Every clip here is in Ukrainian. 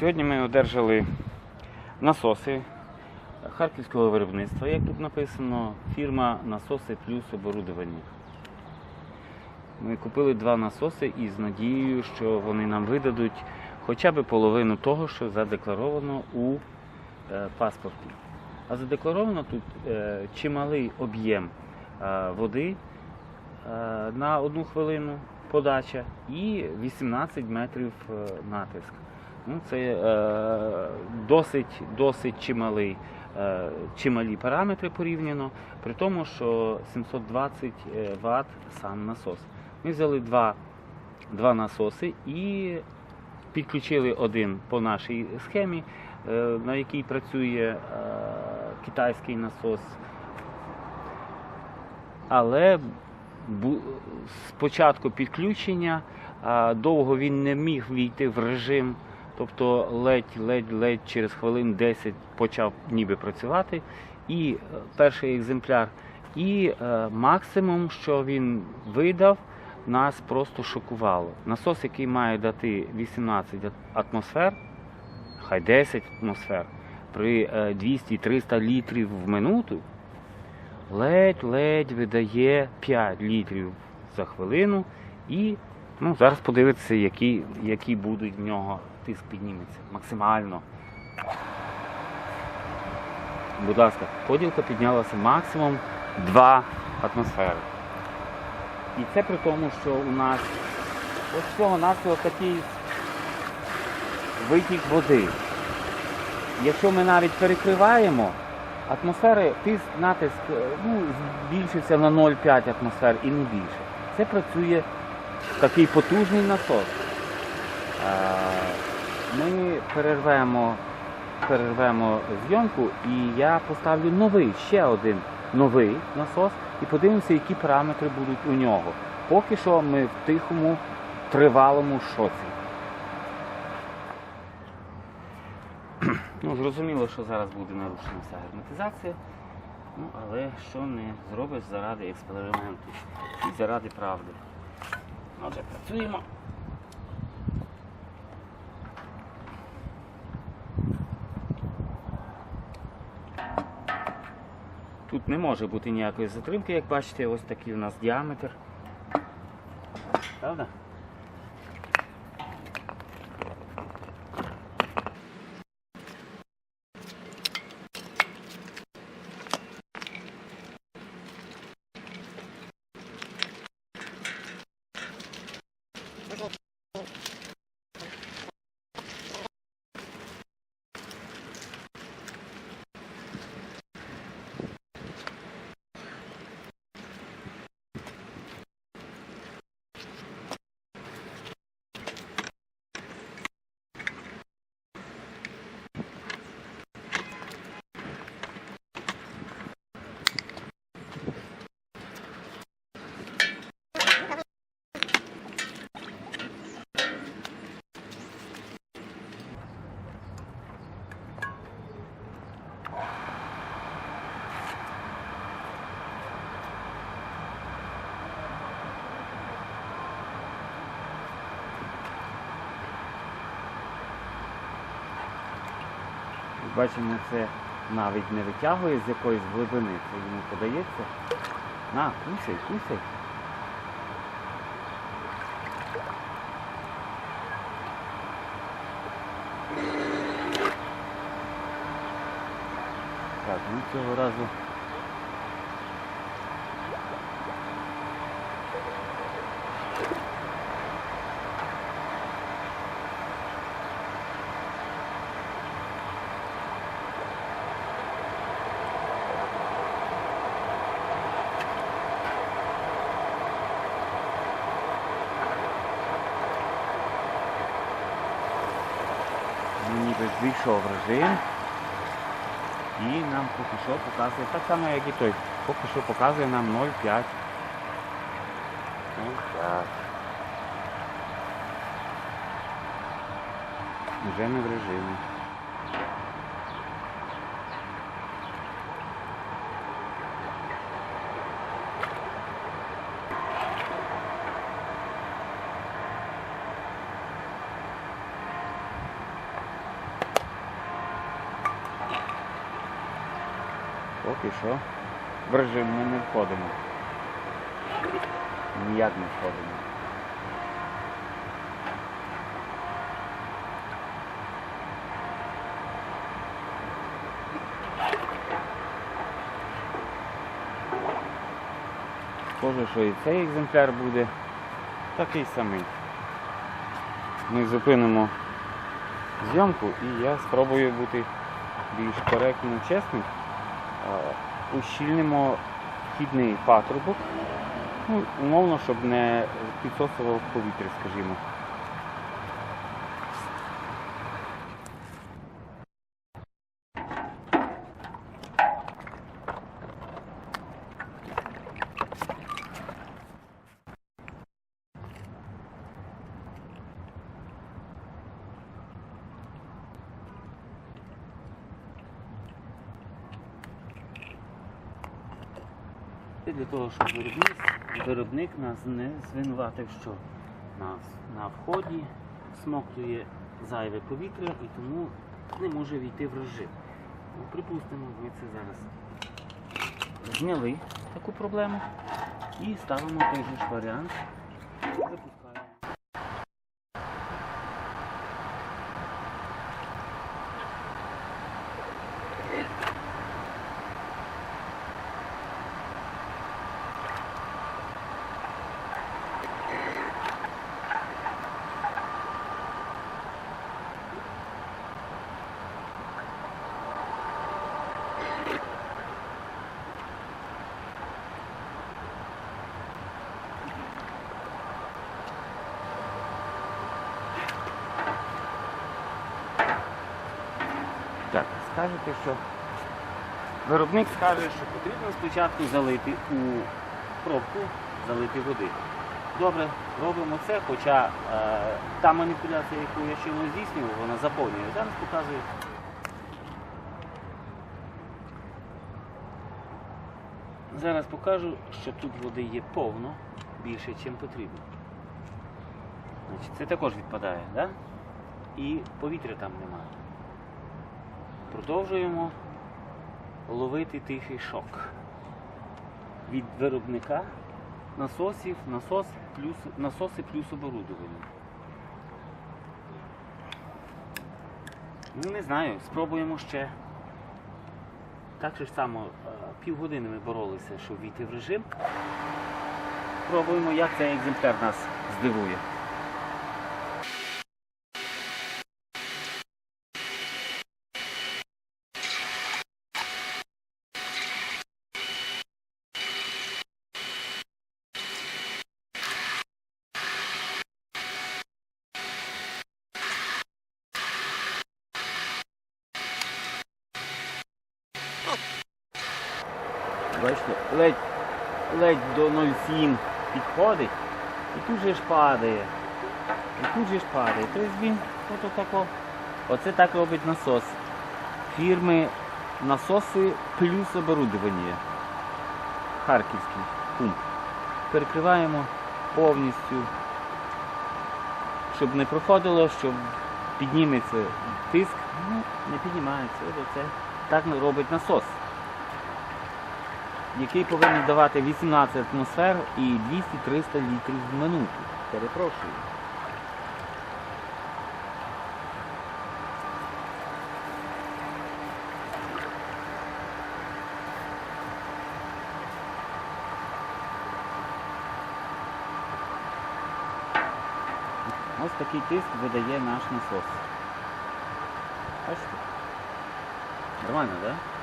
Сьогодні ми одержали насоси харківського виробництва, як тут написано, фірма Насоси плюс оборудування. Ми купили два насоси із надією, що вони нам видадуть хоча б половину того, що задекларовано у е, паспорті. А задекларовано тут е, чималий об'єм е, води на одну хвилину подача і 18 метрів натиск. Ну, це е, досить, досить чималий, е, чималі параметри порівняно, при тому, що 720 Вт сам насос. Ми взяли два, два насоси і підключили один по нашій схемі, е, на якій працює е, китайський насос. Але бу- з початку підключення довго він не міг війти в режим, тобто ледь-ледь-ледь через хвилин 10 почав ніби працювати. І е, перший екземпляр, і е, максимум, що він видав, нас просто шокувало. Насос, який має дати 18 атмосфер, хай 10 атмосфер, при е, 200-300 літрів в минуту, ледь-ледь видає 5 літрів за хвилину і ну, зараз подивитися, які, які будуть в нього тиск підніметься максимально. Будь ласка, поділка піднялася максимум 2 атмосфери. І це при тому, що у нас ось всього навсього такий витік води. Якщо ми навіть перекриваємо, атмосфери, тиск, натиск е, ну, збільшився на 0,5 атмосфер і не більше. Це працює такий потужний насос. Ми перервемо, перервемо зйомку і я поставлю новий, ще один новий насос і подивимося, які параметри будуть у нього. Поки що ми в тихому, тривалому шоці. Ну, зрозуміло, що зараз буде нарушена вся герметизація. Ну, але що не зробиш заради експерименту і заради правди. Отже, працюємо. Тут не може бути ніякої затримки, як бачите, ось такий у нас діаметр. Правда? Бачимо, це навіть не витягує з якоїсь глибини, це йому подається. На, кусай, кусай. Так, ну цього разу. Він ввійшов режим. І нам поки що показує, так само як і той, поки що показує нам 0,5. 0,5. Вже не в режимі. Поки що в режим ми не входимо. Ніяк не входимо. Схоже, що і цей екземпляр буде такий самий. Ми зупинимо зйомку і я спробую бути більш коректним, чесним. Ущільнимо хідний патрубок, ну, умовно, щоб не підсосував повітря, скажімо. Це для того, щоб виробник, виробник нас не звинуватив, що нас на вході смоктує зайве повітря і тому не може війти в режим. Ну, припустимо, ми це зараз зняли таку проблему і ставимо той же ж варіант. Запускаємо. Так, скажете, що виробник скаже, що потрібно спочатку залити у пробку, залити води. Добре, робимо це, хоча е, та маніпуляція, яку я не здійснював, вона заповнює. Зараз показую. Зараз покажу, що тут води є повно, більше, ніж потрібно. Значить, це також відпадає, да? і повітря там немає. Продовжуємо ловити тихий шок. Від виробника насосів, насос плюс, насоси плюс оборудовання. Ну, не знаю, спробуємо ще. Так же само е, півгодини ми боролися, щоб війти в режим. Пробуємо, як цей екземпляр нас здивує. Бачите, ледь, ледь до 0,7 підходить і тут же ж падає. І тут же ж падає. Тобто він ото тако. Оце так робить насос. Фірми насоси плюс оборудовання. Харківський пункт. Перекриваємо повністю, щоб не проходило, щоб підніметься тиск. Ну, не піднімається. От оце так робить насос який повинен давати 18 атмосфер і 200-300 літрів в минуту. Перепрошую. Ось такий тиск видає наш насос. Бачите? Нормально, так? Да?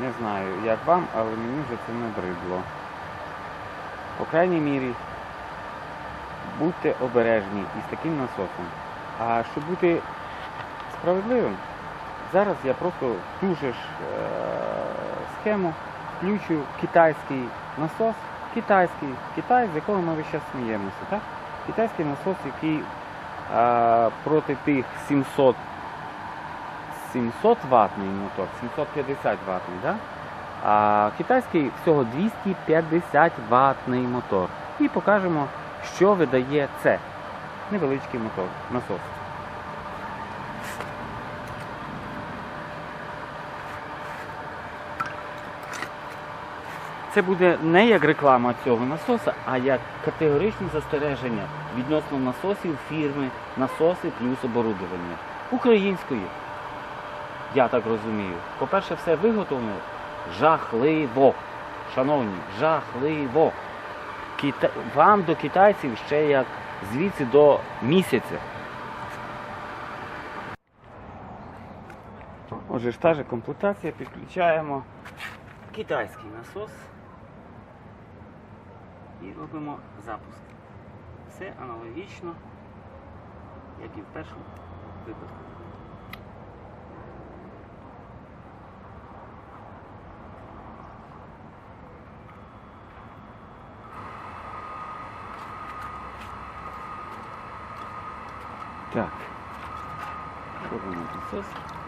Не знаю, як вам, але мені вже це набридло. По крайній мірі, будьте обережні із таким насосом. А щоб бути справедливим, зараз я просто в ту же ж е- схему включу китайський насос, китайський Китай, з якого ми весь сміємося. Так? Китайський насос, який е- проти тих 700 700 ватний мотор, 750 ватний, да? а китайський всього 250 ватний мотор. І покажемо, що видає це. невеличкий мотор, насос. Це буде не як реклама цього насоса, а як категоричні застереження відносно насосів фірми Насоси плюс оборудовання. Української. Я так розумію. По-перше, все виготовлено жахливо. Шановні, жахливо. Кита... Вам до китайців ще як звідси до місяця. Отже, ж та же комплектація, підключаємо китайський насос і робимо запуск. Все аналогічно, як і в першому випадку. Так. Робимо насос. Все.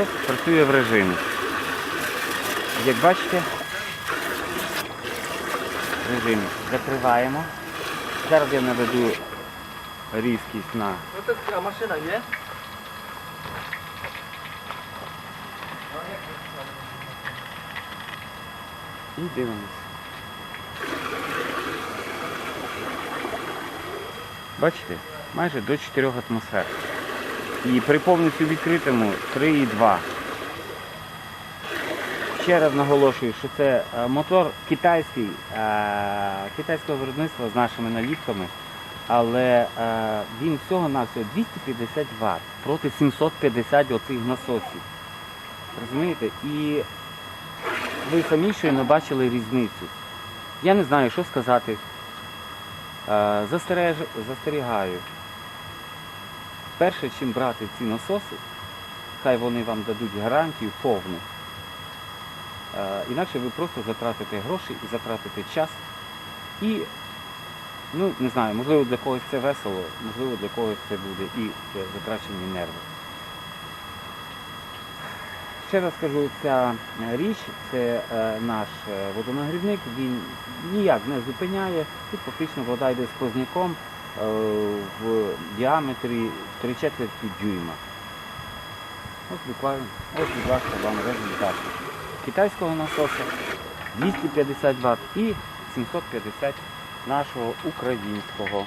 Насос працює в режимі. Як бачите, в закриваємо. Зараз я наведу різкість на to a maszyna, і дивимось. Бачите? Майже до 4 атмосфер. І при повністю відкритому 3,2. Ще раз наголошую, що це е, мотор китайський, е, китайського виробництва з нашими наліпками, але е, він всього на всього 250 Вт проти 750 оцих насосів. Розумієте? І ви самі щойно бачили різницю. Я не знаю, що сказати. Застереж... Застерігаю. Перше, чим брати ці насоси, хай вони вам дадуть гарантію повну. Е, Інакше ви просто затратите гроші і затратите час. І, ну, не знаю, можливо для когось це весело, можливо для когось це буде і затрачені нерви. Ще раз кажу, ця річ, це е, наш е, водонагрівник, він ніяк не зупиняє. Тут фактично вода йде сквозняком е, в діаметрі 3 четверті дюйма. Ось буквально, ось будь вам результат. Китайського насоса 250 Вт і 750 нашого українського.